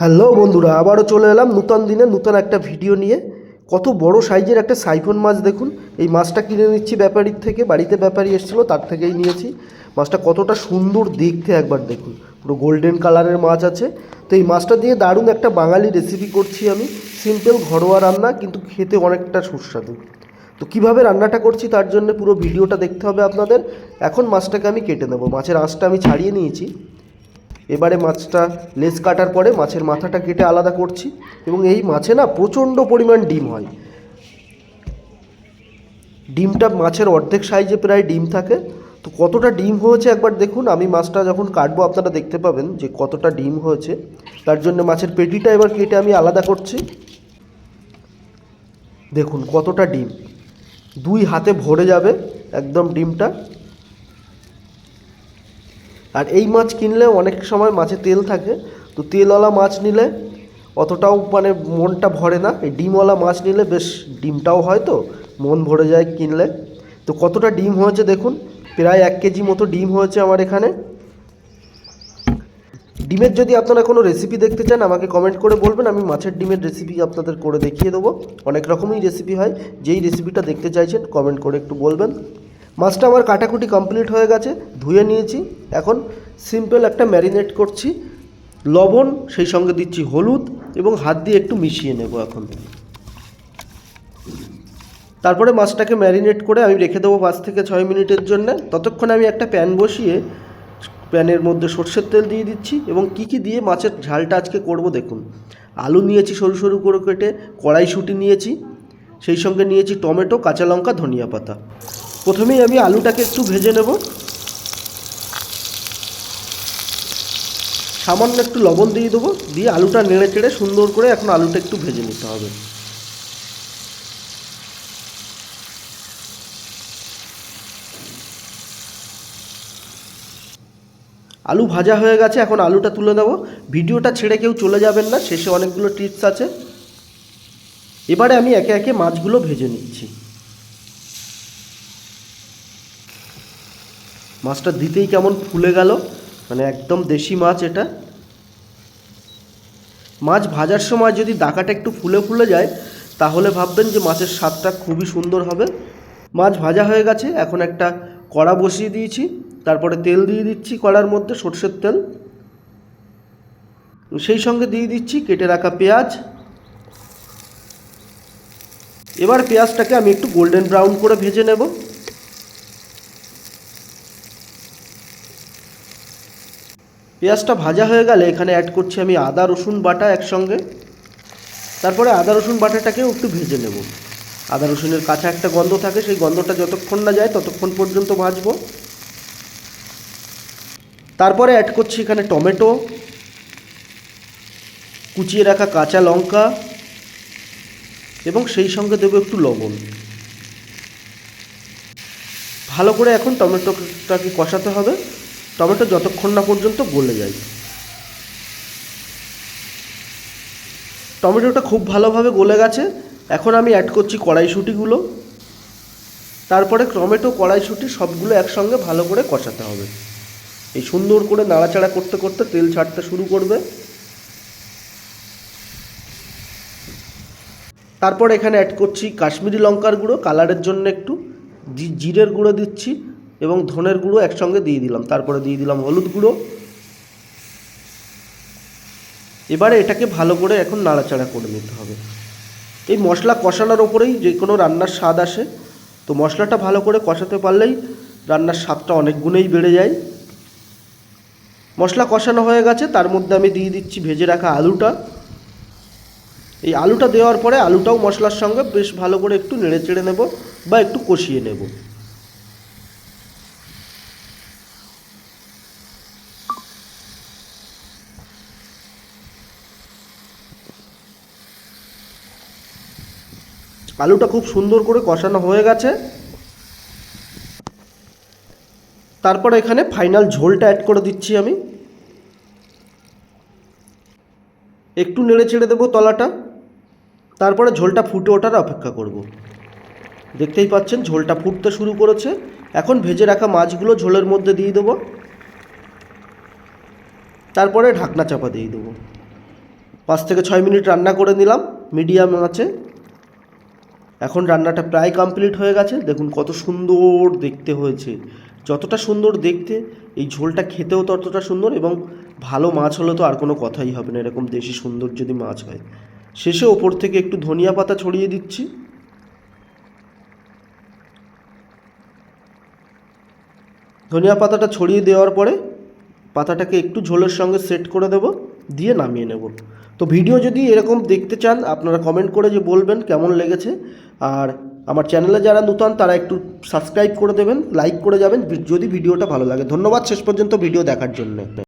Hello বন্ধুরা, আবারও চলে এলাম নূতন দিনে নূতন একটা ভিডিও নিয়ে। কত বড় সাইজের একটা সাইফন মাছ দেখুন। এই মাছটা কিনে নিচ্ছি ব্যাপারীর থেকে, বাড়িতে ব্যাপারী এসেছিল, তার থেকেই নিয়েছি। মাছটা কতটা সুন্দর দেখতে একবার দেখুন। পুরো গোল্ডেন কালারের মাছ আছে। তো এই মাছটা দিয়ে দারুণ একটা বাঙালি রেসিপি করছি আমি। সিম্পল ঘরোয়া রান্না, কিন্তু খেতে অনেকটা সুস্বাদু। তো কীভাবে রান্নাটা করছি তার জন্য পুরো ভিডিওটা দেখতে হবে আপনাদের। এখন মাছটাকে আমি কেটে নেব। মাছের আঁশটা আমি ছাড়িয়ে নিয়েছি। এবারে মাছটা লেজ কাটার পরে মাছের মাথাটা কেটে আলাদা করছি এবং এই মাছে না প্রচণ্ড পরিমাণ ডিম হয়। ডিমটা মাছের অর্ধেক সাইজে প্রায় ডিম থাকে। তো কতটা ডিম হয়েছে একবার দেখুন, আমি মাছটা যখন কাটবো আপনারা দেখতে পাবেন যে কতটা ডিম হয়েছে। তার জন্য মাছের পেটিটা এবার কেটে আমি আলাদা করছি। দেখুন কতটা ডিম। দুই হাতে ভরে যাবে একদম ডিমটা। আর এই মাছ কিনলে অনেক সময় মাছে তেল থাকে, তো তেলওয়ালা মাছ নিলে অতটাও মানে মনটা ভরে না। এই ডিমওয়ালা মাছ নিলে বেশ ডিমটাও হয় তো, মন ভরে যায় কিনলে। তো কতটা ডিম হয়েছে দেখুন, প্রায় এক কেজি মতো ডিম হয়েছে আমার এখানে। ডিমের যদি আপনারা কোনো রেসিপি দেখতে চান, আমাকে কমেন্ট করে বলবেন, আমি মাছের ডিমের রেসিপি আপনাদের করে দেখিয়ে দেবো। অনেক রকমই রেসিপি হয়, যেই রেসিপিটা দেখতে চাইছেন কমেন্ট করে একটু বলবেন। মাছটা আমার কাটাকুটি কমপ্লিট হয়ে গেছে, ধুয়ে নিয়েছি। এখন সিম্পল একটা ম্যারিনেট করছি। লবণ, সেই সঙ্গে দিচ্ছি হলুদ এবং হাত দিয়ে একটু মিশিয়ে নেব এখন। তারপরে মাছটাকে ম্যারিনেট করে আমি রেখে দেবো পাঁচ থেকে ছয় মিনিটের জন্য। ততক্ষণে আমি একটা প্যান বসিয়ে প্যানের মধ্যে সর্ষের তেল দিয়ে দিচ্ছি এবং কি কি দিয়ে মাছের ঝালটা আজকে করব দেখুন। আলু নিয়েছি সরু সরু করে কেটে, কড়াইশুঁটি নিয়েছি, সেই সঙ্গে নিয়েছি টমেটো, কাঁচা লঙ্কা, ধনিয়া পাতা। প্রথমেই আমি আলুটাকে একটু ভেজে নেব। সামান্য একটু লবণ দিয়ে দেবো, দিয়ে আলুটা নেড়ে চেড়ে সুন্দর করে এখন আলুটা একটু ভেজে নিতে হবে। আলু ভাজা হয়ে গেছে, এখন আলুটা তুলে নেব। ভিডিওটা ছেড়ে কেউ চলে যাবেন না, শেষে অনেকগুলো টিপস আছে। এবারে আমি একে একে মাছগুলো ভেজে নিচ্ছি। মাছটা দিতেই কেমন ফুলে গেল। মানে একদম দেশি মাছ এটা। মাছ ভাজার সময় যদি দাকাটা একটু ফুলে ফুলে যায়, তাহলে ভাববেন যে মাছের স্বাদটা খুবই সুন্দর হবে। মাছ ভাজা হয়ে গেছে, এখন একটা কড়া বসিয়ে দিয়েছি। তারপরে তেল দিয়ে দিচ্ছি কড়ার মধ্যে সর্ষের তেল। সেই সঙ্গে দিয়ে দিচ্ছি কেটে রাখা পেঁয়াজ। এবার পেঁয়াজটাকে আমি একটু গোল্ডেন ব্রাউন করে ভেজে নেব। পেঁয়াজটা ভাজা হয়ে গেলে এখানে অ্যাড করছি আমি আদা, রসুন, বাটা একসঙ্গে। তারপরে আদা, রসুন, বাটাটাকেও একটু ভেজে নেব। আদা, রসুনের কাঁচা একটা গন্ধ থাকে, সেই গন্ধটা যতক্ষণ না যায় ততক্ষণ পর্যন্ত ভাজবো। তারপরে অ্যাড করছি এখানে টমেটো। কুচিয়ে রাখা কাঁচা লঙ্কা। এবং সেই সঙ্গে দেবো একটু লবণ। ভালো করে এখন টমেটোটাকে কষাতে হবে। টমেটো যতক্ষণ না পর্যন্ত গলে যায়। টমেটোটা খুব ভালোভাবে গলে গেছে। এখন আমি অ্যাড করছি কড়াইশুঁটিগুলো। তারপরে টমেটো, কড়াইশুঁটি সবগুলো একসঙ্গে ভালো করে কষাতে হবে। এই সুন্দর করে নাড়াচাড়া করতে করতে তেল ছাড়তে শুরু করবে। তারপর এখানে অ্যাড করছি কাশ্মীরি লঙ্কার গুঁড়ো। কালারের জন্য একটু জিরের গুঁড়ো দিচ্ছি। এবং ধনের গুঁড়ো একসঙ্গে দিয়ে দিলাম। তারপরে দিয়ে দিলাম হলুদ গুঁড়ো। এবারে এটাকে ভালো করে এখন নাড়াচাড়া করে নিতে হবে। এই মশলা কষানোর ওপরেই যে কোনো রান্নার স্বাদ আসে। তো মশলাটা ভালো করে কষাতে পারলেই রান্নার স্বাদটা অনেক গুণেই বেড়ে যায়। মশলা কষানো হয়ে গেছে, তার মধ্যে আমি দিয়ে দিচ্ছি ভেজে রাখা আলুটা। এই আলুটা দেওয়ার পরে আলুটাও মশলার সঙ্গে বেশ ভালো করে একটু নেড়ে চেড়ে নেব বা একটু কষিয়ে নেব। আলুটা খুব সুন্দর করে কষানো হয়ে গেছে। তারপর এখানে ফাইনাল ঝোলটা অ্যাড করে দিচ্ছি আমি। একটু নেড়ে ছেড়ে দেবো তলাটা। তারপরে ঝোলটা ফুটে ওঠার অপেক্ষা করব। দেখতেই পাচ্ছেন, ঝোলটা ফুটতে শুরু করেছে। এখন ভেজে রাখা মাছগুলো ঝোলের মধ্যে দিয়ে দেবো। তারপরে ঢাকনা চাপা দিয়ে দেবো। পাঁচ থেকে ছয় মিনিট রান্না করে নিলাম, মিডিয়াম আছে। এখন রান্নাটা প্রায় কমপ্লিট হয়ে গেছে। দেখুন কত সুন্দর দেখতে হয়েছে। যতটা সুন্দর দেখতে, এই ঝোলটা খেতেও ততটা সুন্দর এবং ভালো মাছ হলে তো আর কোনো কথাই হবে না। এরকম দেশি সুন্দর যদি মাছ হয়। শেষে ওপর থেকে একটু ধনিয়া পাতা ছড়িয়ে দিচ্ছি। ধনিয়া পাতাটা ছড়িয়ে দেওয়ার পরে পাতাটাকে একটু ঝোলের সঙ্গে সেট করে দেব। দিয়ে নামিয়ে নেব। তো ভিডিও যদি এরকম দেখতে চান, আপনারা কমেন্ট করে যে বলবেন কেমন লেগেছে। আর আমার চ্যানেলে যারা নূতন, তারা একটু সাবস্ক্রাইব করে দেবেন লাইক করে যাবেন, যদি ভিডিওটা ভালো লাগে। ধন্যবাদ, শেষ পর্যন্ত ভিডিও দেখার জন্য।